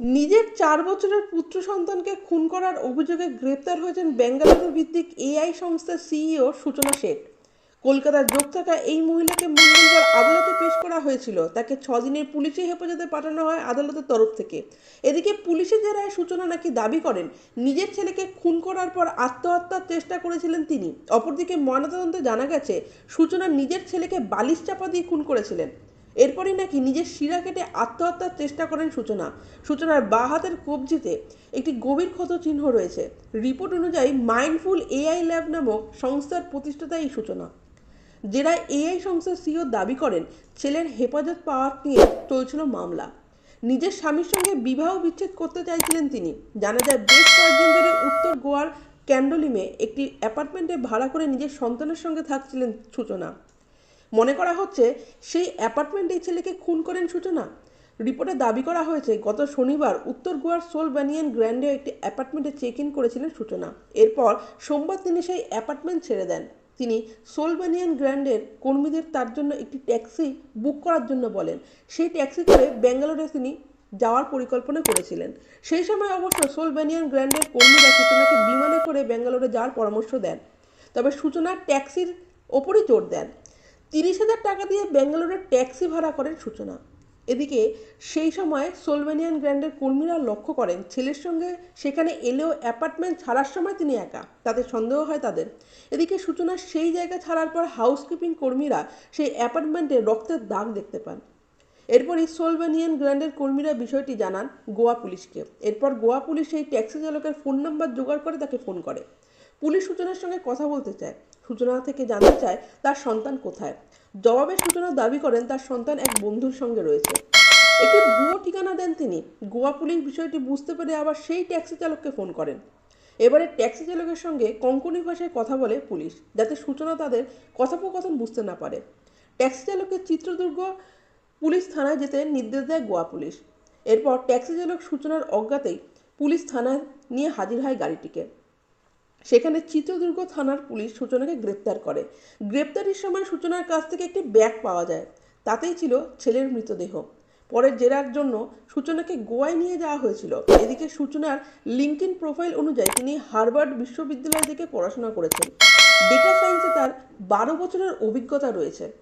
নিজের চার বছরের পুত্র সন্তানকে খুন করার অভিযোগে গ্রেপ্তার হয়েছেন বেঙ্গালুরু ভিত্তিক এআই সংস্থার সিইও সূচনা শেঠ। কলকাতার যোগ থাকা এই মহিলাকে মঙ্গলবার আদালতে পেশ করা হয়েছিল। তাকে ছদিনের পুলিশি হেফাজতে পাঠানো হয় আদালতের তরফ থেকে। এদিকে পুলিশি জেরায় সূচনা নাকি দাবি করেন, নিজের ছেলেকে খুন করার পর আত্মহত্যার চেষ্টা করেছিলেন তিনি। অপরদিকে ময়নাতদন্তে জানা গেছে, সূচনা নিজের ছেলেকে বালিশ চাপা দিয়ে খুন করেছিলেন। এরপরই নাকি নিজের শিরা কেটে আত্মহত্যার চেষ্টা করেন সূচনা। সূচনার বাঁ হাতের কবজিতে একটি গভীর ক্ষত চিহ্ন রয়েছে। রিপোর্ট অনুযায়ী মাইন্ডফুল এআই ল্যাব নামক সংস্থার প্রতিষ্ঠাতা এই সূচনা। জেরা এআই সংস্থার সিও দাবি করেন, ছেলের হেফাজত পাওয়ার নিয়ে চলছিল মামলা। নিজের স্বামীর সঙ্গে বিবাহ বিচ্ছেদ করতে চাইছিলেন তিনি। জানা যায়, বেশ কয়েকদিন ধরে উত্তর গোয়ার ক্যান্ডোলিমে একটি অ্যাপার্টমেন্টে ভাড়া করে নিজের সন্তানের সঙ্গে থাকছিলেন সূচনা। মনে করা হচ্ছে সেই অ্যাপার্টমেন্টে এই ছেলেকে খুন করেন সূচনা। রিপোর্টে দাবি করা হয়েছে, গত শনিবার উত্তর গোয়ার সোল ব্যানিয়ান গ্র্যান্ডে একটি অ্যাপার্টমেন্টে চেক ইন করেছিলেন সূচনা। এরপর সোমবার তিনি সেই অ্যাপার্টমেন্ট ছেড়ে দেন। তিনি সোল ব্যানিয়ান গ্র্যান্ডের কর্মীদের তার জন্য একটি ট্যাক্সি বুক করার জন্য বলেন। সেই ট্যাক্সি করে ব্যাঙ্গালোরে তিনি যাওয়ার পরিকল্পনা করেছিলেন। সেই সময় অবশ্য সোল ব্যানিয়ান গ্র্যান্ডের কর্মীরা সূচনাকে বিমানে করে ব্যাঙ্গালোরে যাওয়ার পরামর্শ দেন। তবে সূচনা ট্যাক্সির ওপরই জোর দেন। তিরিশ হাজার টাকা দিয়ে ব্যাঙ্গালোরের ট্যাক্সি ভাড়া করেন সূচনা। এদিকে সেই সময় সোলভেনিয়ান গ্র্যান্ডের কর্মীরা লক্ষ্য করেন, ছেলের সঙ্গে সেখানে এলেও অ্যাপার্টমেন্ট ছাড়ার সময় তিনি একা, তাতে সন্দেহ হয় তাদের। এদিকে সূচনা সেই জায়গা ছাড়ার পর হাউসকিপিং কর্মীরা সেই অ্যাপার্টমেন্টে রক্তের দাগ দেখতে পান। এরপরই সোলভেনিয়ান গ্র্যান্ডের কর্মীরা বিষয়টি জানান গোয়া পুলিশকে। এরপর গোয়া পুলিশ সেই ট্যাক্সি চালকের ফোন নাম্বার জোগাড় করে তাকে ফোন করে। পুলিশ সূচনার সঙ্গে কথা বলতে চায়। সূচনা থেকে জানতে চায়, তার সন্তান কোথায়? জবাবে সূচনা দাবি করেন, তার সন্তান এক বন্ধুর সঙ্গে রয়েছে। একটি ভুয়ো ঠিকানা দেন তিনি। গোয়া পুলিশ বিষয়টি বুঝতে পেরে আবার সেই ট্যাক্সি চালককে ফোন করেন। এবারে ট্যাক্সি চালকের সঙ্গে কঙ্কনি ভাষায় কথা বলে পুলিশ, যাতে সূচনা তাদের কথোপকথন বুঝতে না পারে। ট্যাক্সি চালকের চিত্রদুর্গ পুলিশ থানায় যেতে নির্দেশ দেয় গোয়া পুলিশ। এরপর ট্যাক্সি চালক সূচনার অজ্ঞাতেই পুলিশ থানায় নিয়ে হাজির হয় গাড়িটিকে। সেখানে চিত্রদুর্গ থানার পুলিশ সূচনাকে গ্রেপ্তার করে। গ্রেপ্তারির সময় সূচনার কাছ থেকে একটি ব্যাগ পাওয়া যায়। তাতেই ছিল ছেলের মৃতদেহ। পরে জেরার জন্য সূচনাকে গোয়ায় নিয়ে যাওয়া হয়েছিল। এদিকে সূচনার লিঙ্কইন প্রোফাইল অনুযায়ী তিনি হার্ভার্ড বিশ্ববিদ্যালয় থেকে পড়াশোনা করেছেন। ডেটা সায়েন্সে তার বারো বছরের অভিজ্ঞতা রয়েছে।